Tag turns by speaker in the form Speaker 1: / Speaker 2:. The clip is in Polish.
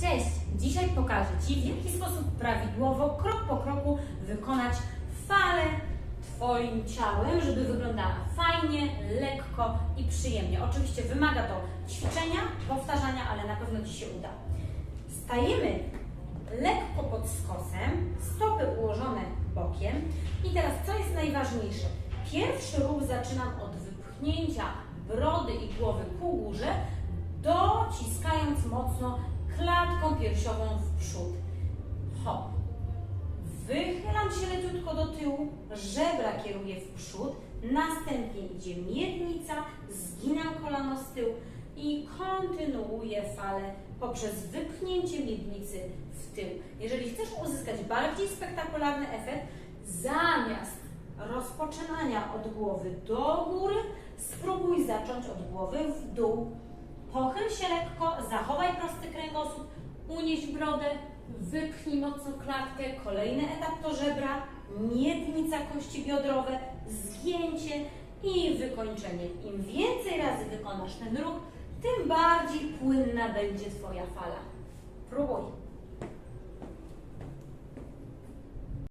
Speaker 1: Cześć! Dzisiaj pokażę Ci, w jaki sposób prawidłowo, krok po kroku wykonać falę Twoim ciałem, żeby wyglądała fajnie, lekko i przyjemnie. Oczywiście wymaga to ćwiczenia, powtarzania, ale na pewno Ci się uda. Stajemy lekko pod skosem, stopy ułożone bokiem i teraz co jest najważniejsze? Pierwszy ruch zaczynam od wypchnięcia brody i głowy ku górze, dociskając mocno klatką piersiową w przód. Hop. Wychylam się leciutko do tyłu, żebra kieruję w przód, następnie idzie miednica, zginam kolano z tyłu i kontynuuję falę poprzez wypchnięcie miednicy w tył. Jeżeli chcesz uzyskać bardziej spektakularny efekt, zamiast rozpoczynania od głowy do góry, spróbuj zacząć od głowy w dół. Pochyl się lekko, zachowaj prosty kręgosłup, unieś brodę, wypchnij mocno klatkę, kolejny etap to żebra, miednica kości biodrowe, zgięcie i wykończenie. Im więcej razy wykonasz ten ruch, tym bardziej płynna będzie Twoja fala. Próbuj.